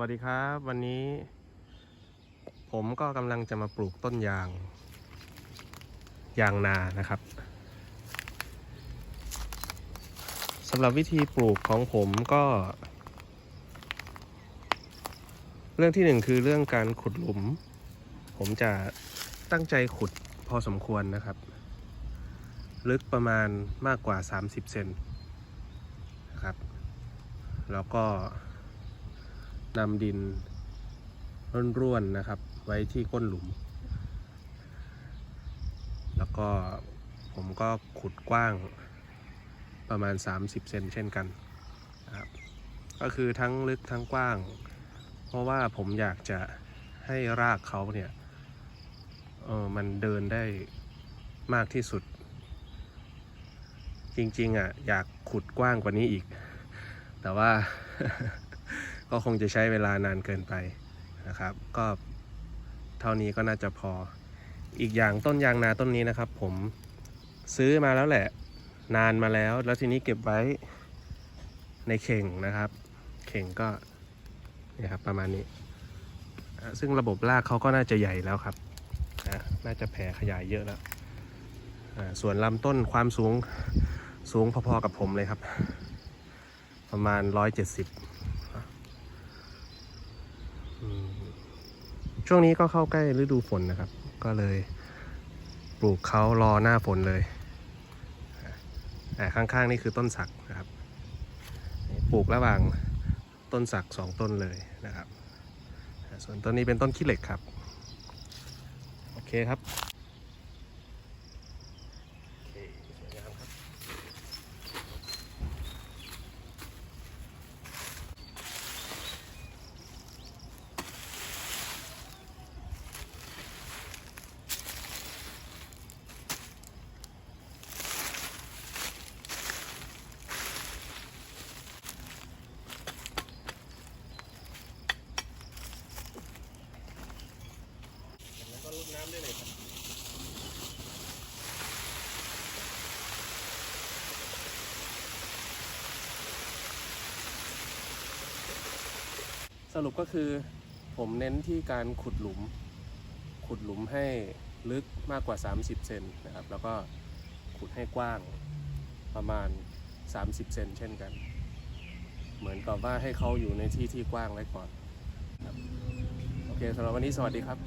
วัสดีครับ วันนี้ ผมก็กำลังจะมาปลูกต้นยาง ยางนานะครับสำหรับวิธีปลูกของผมก็ เรื่องที่หนึ่งคือเรื่องการขุดหลุม ผมจะตั้งใจขุดพอสมควรนะครับ ลึกประมาณมากกว่า 30 เซนนะครับ แล้วก็ นำดินร่วนๆนะครับ ไว้ที่ก้นหลุม แล้วก็ผมก็ขุดกว้างประมาณ 30 เซนเช่นกันนะครับก็คือทั้งลึกทั้งกว้าง เพราะว่าผมอยากจะให้รากเขาเนี่ยเออมันเดินได้มากที่สุด จริงๆอะอยากขุดกว้างกว่านี้อีก แต่ว่า ก็คงจะใช้เวลานานเกินไปนะครับ ก็เท่านี้ก็น่าจะพอ อีกอย่างต้นยางนาต้นนี้นะครับ ผมซื้อมาแล้วแหละ นานมาแล้ว แล้วทีนี้เก็บไว้ในเข่งนะครับ เข่งก็เนี่ยครับประมาณนี้ ซึ่งระบบรากเขาก็น่าจะใหญ่แล้วครับนะน่าจะแผ่ขยายเยอะแล้ว ส่วนลำต้นความสูงสูงพอๆกับผมเลยครับ ประมาณ 170 อืม ช่วงนี้ก็เข้าใกล้ฤดูฝนนะครับ ก็เลยปลูกเขารอหน้าฝนเลยแต่ข้างๆนี่คือต้นสักนะครับ ปลูกระหว่างต้นสักสองต้นเลยนะครับ ส่วนต้นนี้เป็นต้นขี้เหล็กครับ โอเคครับโอเคสวยงามครับ แล้วก็รด น้ำได้เลยครับสรุปก็คือผมเน้นที่การขุดหลุม ขุดหลุมให้ลึกมากกว่า 30 เซนนะครับ แล้วก็ขุดให้กว้างประมาณ 30 เซนเช่นกัน เหมือนกับว่าให้เขาอยู่ในที่ที่กว้างไว้ก่อนครับโอเคสำหรับวันนี้สวัสดีครับ